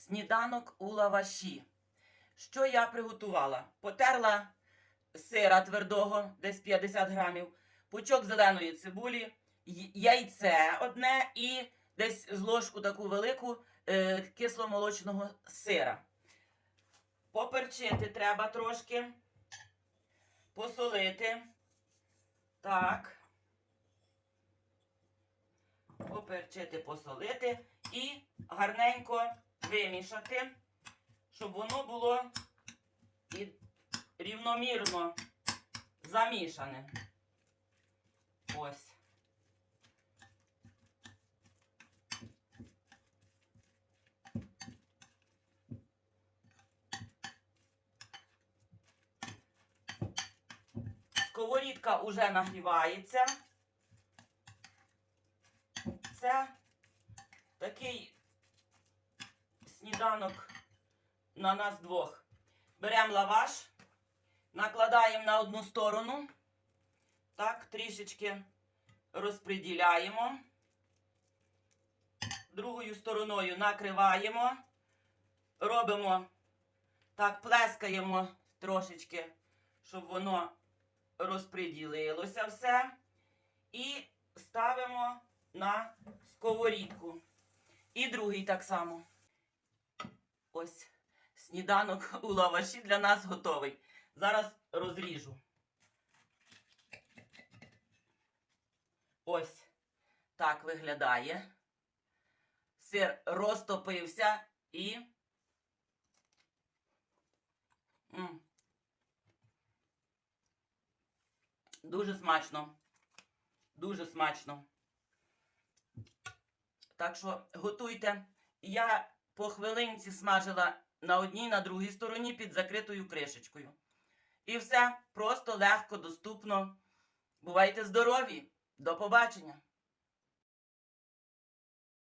Сніданок у лаваші. Що я приготувала? Потерла сира твердого, десь 50 грамів, пучок зеленої цибулі, яйце одне і десь з ложку таку велику е, кисломолочного сира. Поперчити треба трошки, посолити. Так. Поперчити, посолити і гарненько вимішати, щоб воно було і рівномірно замішане. Ось. Сковорідка уже нагрівається. Це такий сніданок на нас двох. Беремо лаваш, накладаємо на одну сторону. Так, трішечки розподіляємо. Другою стороною накриваємо. Робимо так, плескаємо трошечки, щоб воно розподілилося все. І ставимо на сковорідку. І другий так само. Ось сніданок у лаваші для нас готовий. Зараз розріжу. Ось так виглядає. Сир розтопився і. М. Дуже смачно. Дуже смачно. Так що готуйте. Я по хвилинці смажила на одній, на другій стороні під закритою кришечкою. І все просто легко, доступно. Бувайте здорові! До побачення!